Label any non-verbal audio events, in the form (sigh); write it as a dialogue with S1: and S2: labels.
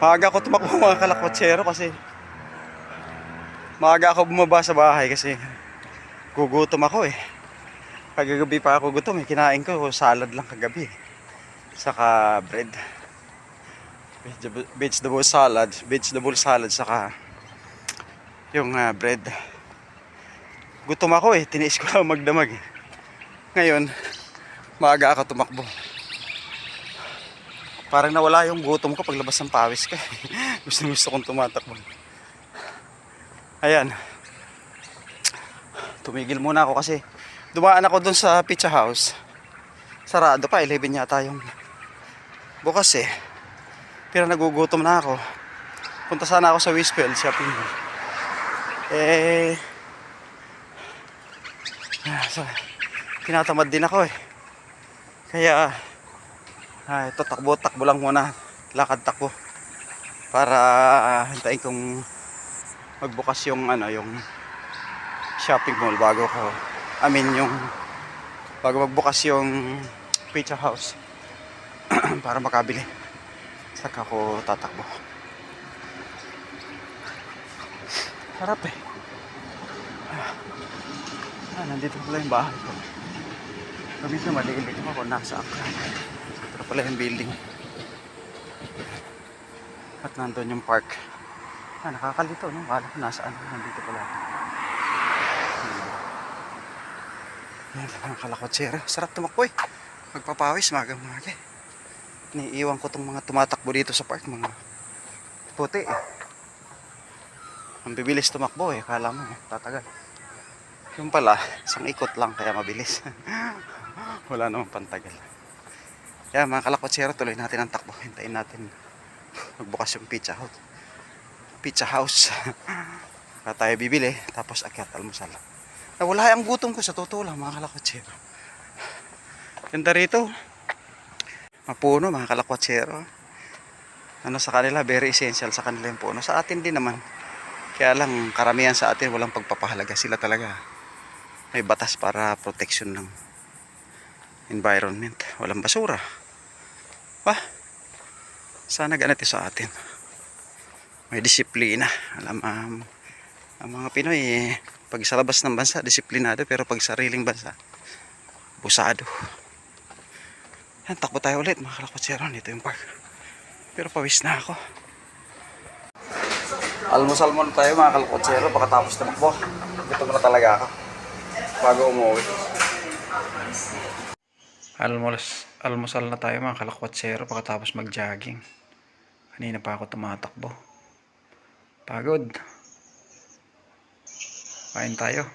S1: Maaga ako tumakbo mga kalakwatsero kasi maaga ako bumaba sa bahay kasi gugutom ako eh. Kagagabi pa ako gutom eh. Kinain ko salad lang kagabi. Saka bread. Vegetable, vegetable salad. Vegetable salad saka yung ah, bread. Gutom ako eh. Tiniis ko lang magdamag eh. Ngayon, maaga ako tumakbo. Parang nawala yung gutom ko paglabas ng pawis ko. (laughs) gusto gusto kong tumatakbo. Ayan. Tumigil muna ako kasi dumaan ako dun sa pizza house. Sarado pa, 11 yata yung bukas eh. Pero nagugutom na ako. Punta sana ako sa Westfield shopping. Eh, ah, so, tinatamad din ako eh. Kaya, ah, ito takbo, takbo lang muna. Lakad takbo. Para ah, hintayin kong magbukas yung ano, yung shopping mall bago ko I mean yung bago magbukas yung pizza house (clears throat) para makabili. Saka ako tatakbo. Harap eh. Ah, nandito pala yung bahay ko. Kabisa malilim ako nasa akra. Pala yung building. At nandun yung park. Ah, nakakalito, no? Kala ko nasaan. Nandito pala. Yan, mga kalakotsera. Sarap tumakbo eh. Magpapawis, maga-maga. Niiwan ko tong mga tumatakbo dito sa park. Mga puti eh. Ang bibilis tumakbo eh. Kala mo, eh, tatagal. Yung pala, isang ikot lang kaya mabilis. (laughs) Wala namang pantagal. Yan, mga kalakotsera, tuloy natin ang takbo. Hintayin natin magbukas yung pizza house. Pizza house. (laughs) Para tayo bibili, tapos akyat almusal. Nawala ang gutom ko sa totoo lang, mga kalakotsero. Ganda rito. Mapuno, mga kalakotsero. Ano sa kanila, very essential sa kanila yung puno. Sa atin din naman. Kaya lang, karamihan sa atin walang pagpapahalaga. Sila talaga may batas para protection ng environment. Walang basura. Pa, sana ganito sa atin. May disiplina. Alam, um, ang mga Pinoy, eh, pag sa labas ng bansa, disiplinado. Pero pag sariling bansa, busado. Yan, takbo tayo ulit mga kalakotsero. Dito yung park. Pero pawis na ako. Almusal muna tayo mga kalakotsero. Pagkatapos tumakbo. Ito na talaga ako. Bago umuwi. Almos, almusal na tayo mga kalakotsero pagkatapos mag-jogging. Kanina pa ako tumatakbo. Pagod. Kain tayo.